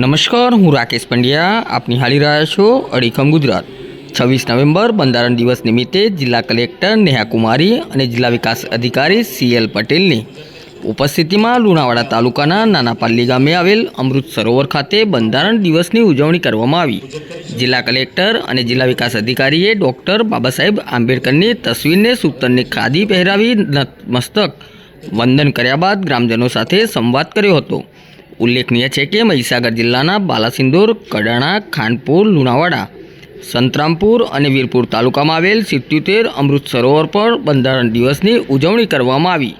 નમસ્કાર, હું રાકેશ પંડ્યા. આપ નિહાળી રહ્યા છો અડીખમ ગુજરાત. છવ્વીસ નવેમ્બર, બંધારણ દિવસ નિમિત્તે જિલ્લા કલેક્ટર નેહા કુમારી અને જિલ્લા વિકાસ અધિકારી સી એલ પટેલની ઉપસ્થિતિમાં લુણાવાડા તાલુકાના નાના પાલ્લી ગામે આવેલ અમૃત સરોવર ખાતે બંધારણ દિવસની ઉજવણી કરવામાં આવી. જિલ્લા કલેક્ટર અને જિલ્લા વિકાસ અધિકારીએ ડૉક્ટર બાબા સાહેબ આંબેડકરની તસવીરને સૂતરની ખાદી પહેરાવી મસ્તક વંદન કર્યા બાદ ગ્રામજનો સાથે સંવાદ કર્યો હતો. ઉલ્લેખનીય છે કે મહીસાગર જિલ્લાના બાલાસિંદોર, કડાણા, ખાનપુર, લુણાવાડા, સંતરામપુર અને વીરપુર તાલુકામાં આવેલ સિત્યોતેર અમૃત સરોવર પર બંધારણ દિવસની ઉજવણી કરવામાં આવી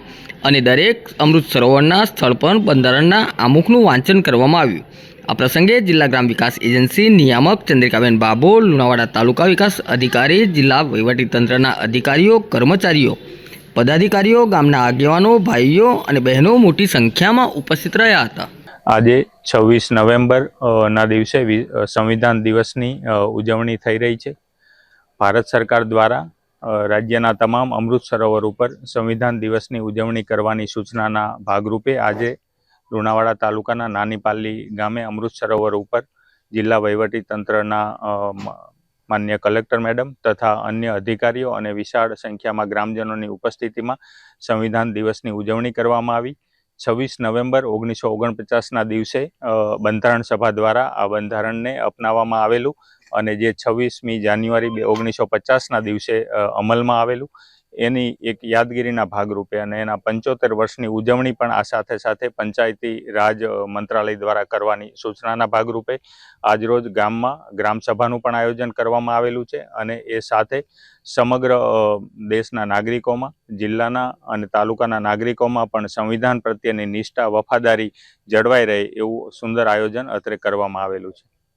અને દરેક અમૃત સરોવરના સ્થળ પર બંધારણના આમુખનું વાંચન કરવામાં આવ્યું. આ પ્રસંગે જિલ્લા ગ્રામ વિકાસ એજન્સી નિયામક ચંદ્રિકાબેન બાબો, લુણાવાડા તાલુકા વિકાસ અધિકારી, જિલ્લા વહીવટીતંત્રના અધિકારીઓ, કર્મચારીઓ, પદાધિકારીઓ, ગામના આગેવાનો, ભાઈઓ અને બહેનો મોટી સંખ્યામાં ઉપસ્થિત રહ્યા હતા. આજે છવ્વીસ નવેમ્બર ના દિવસે સંવિધાન દિવસની ઉજવણી થઈ રહી છે. ભારત સરકાર દ્વારા રાજ્યના તમામ અમૃત સરોવર ઉપર સંવિધાન દિવસની ઉજવણી કરવાની સૂચનાના ભાગરૂપે આજે લુણાવાડા તાલુકાના નાની પાલ્લી ગામે અમૃત સરોવર ઉપર જિલ્લા તંત્રના માન્ય કલેક્ટર મેડમ તથા અન્ય અધિકારીઓ અને વિશાળ સંખ્યામાં ગ્રામજનોની ઉપસ્થિતિમાં સંવિધાન દિવસની ઉજવણી કરવામાં આવી. છવ્વીસ નવેમ્બર ઓગણીસો ઓગણપચાસના દિવસે બંધારણ સભા દ્વારા આ બંધારણને અપનાવવામાં આવેલું અને જે છવ્વીસમી જાન્યુઆરી બે ઓગણીસો પચાસના દિવસે અમલમાં આવેલું. એની એક યાદગીરીના ભાગરૂપે અને એના પંચોતેર વર્ષની ઉજવણી પણ આ સાથે સાથે પંચાયતી રાજ મંત્રાલય દ્વારા કરવાની સૂચનાના ભાગરૂપે આજરોજ ગામમાં ગ્રામસભાનું પણ આયોજન કરવામાં આવેલું છે અને એ સાથે સમગ્ર દેશના નાગરિકોમાં, જિલ્લાના અને તાલુકાના નાગરિકોમાં પણ સંવિધાન પ્રત્યેની નિષ્ઠા, વફાદારી જળવાઈ રહે એવું સુંદર આયોજન અત્રે કરવામાં આવેલું છે.